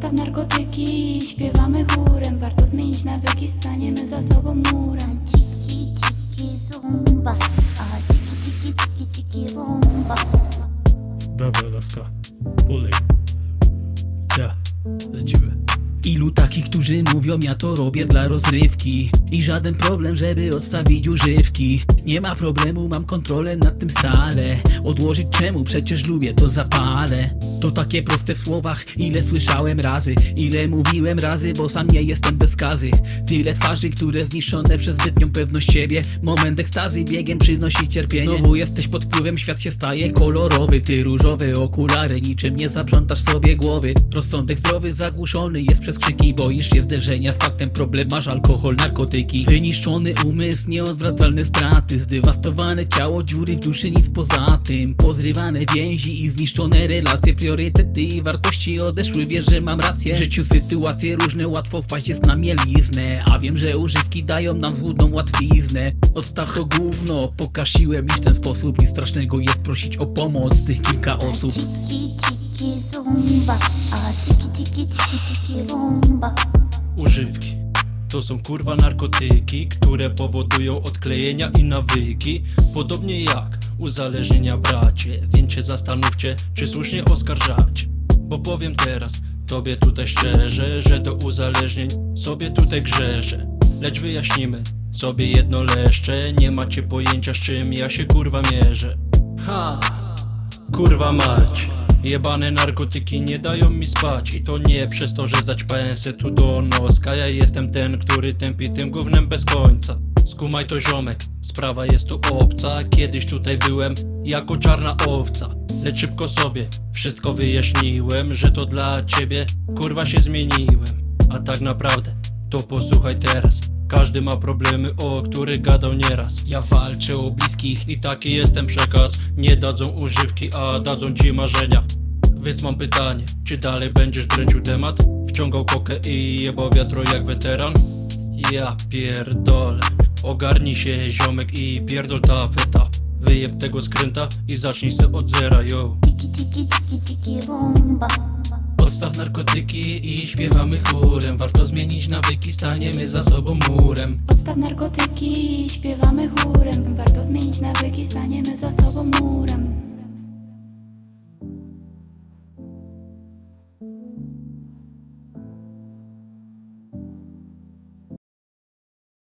Odstaw narkotyki, śpiewamy chórem Warto zmienić nawyki, staniemy za sobą murem Tiki tiki zumba, a tiki tiki tiki tiki rumba. Dawaj laska, polej. Ilu takich, którzy mówią ja to robię dla rozrywki. I żaden problem, żeby odstawić używki. Nie ma problemu, mam kontrolę nad tym stale. Odłożyć czemu? Przecież lubię, to zapalę To takie proste w słowach, ile słyszałem razy. Ile mówiłem razy, bo sam nie jestem bez skazy Tyle twarzy, które zniszczone przez zbytnią pewność siebie. Moment ekstazy biegiem przynosi cierpienie. Znowu jesteś pod wpływem, świat się staje kolorowy. Ty różowe okulary, niczym nie zaprzątasz sobie głowy. Rozsądek zdrowy zagłuszony jest przez krzyki Boisz się zderzenia z faktem, problem masz alkohol, narkotyki. Wyniszczony umysł, nieodwracalne straty. Zdewastowane ciało, dziury w duszy, nic poza tym. Pozrywane więzi i zniszczone relacje. Priorytety i wartości odeszły, wiesz, że mam rację. W życiu sytuacje różne, łatwo wpaść jest na mieliznę. A wiem, że używki dają nam złudną łatwiznę. Odstaw to gówno, pokaż siłę w ten sposób. Nic strasznego jest prosić o pomoc. Tych kilka osób. Zumba, a tiki tiki tiki tiki rumba. Używki. To są kurwa narkotyki, które powodują odklejenia i nawyki. Podobnie jak uzależnienia bracie. Więc się zastanówcie, czy słusznie oskarżacie. Bo powiem teraz, tobie tutaj szczerze Że do uzależnień sobie tutaj grzeszę. Lecz wyjaśnimy sobie jedno leszcze. Nie macie pojęcia z czym ja się kurwa mierzę. Ha! Kurwa mać Jebane narkotyki nie dają mi spać I to nie przez to, że zdać pensę tu do noska. Ja jestem ten, który tępi tym gównem bez końca. Skumaj to ziomek, sprawa jest tu obca. Kiedyś tutaj byłem jako czarna owca. Lecz szybko sobie wszystko wyjaśniłem Że to dla ciebie kurwa się zmieniłem. A tak naprawdę to posłuchaj teraz każdy ma problemy, o których gadał nieraz Ja walczę o bliskich i taki jestem przekaz Nie dadzą używki, a dadzą ci marzenia Więc mam pytanie, czy dalej będziesz dręczył temat? Wciągał kokę i jebał wiatro jak weteran? Ja pierdolę Ogarnij się ziomek i pierdol ta feta Wyjeb tego skręta i zacznij se od zera, yo Tiki tiki tiki tiki rumba. Odstaw narkotyki i śpiewamy chórem. Warto zmienić nawyki, staniemy za sobą murem. Odstaw narkotyki, śpiewamy chórem. Warto zmienić nawyki, staniemy za sobą murem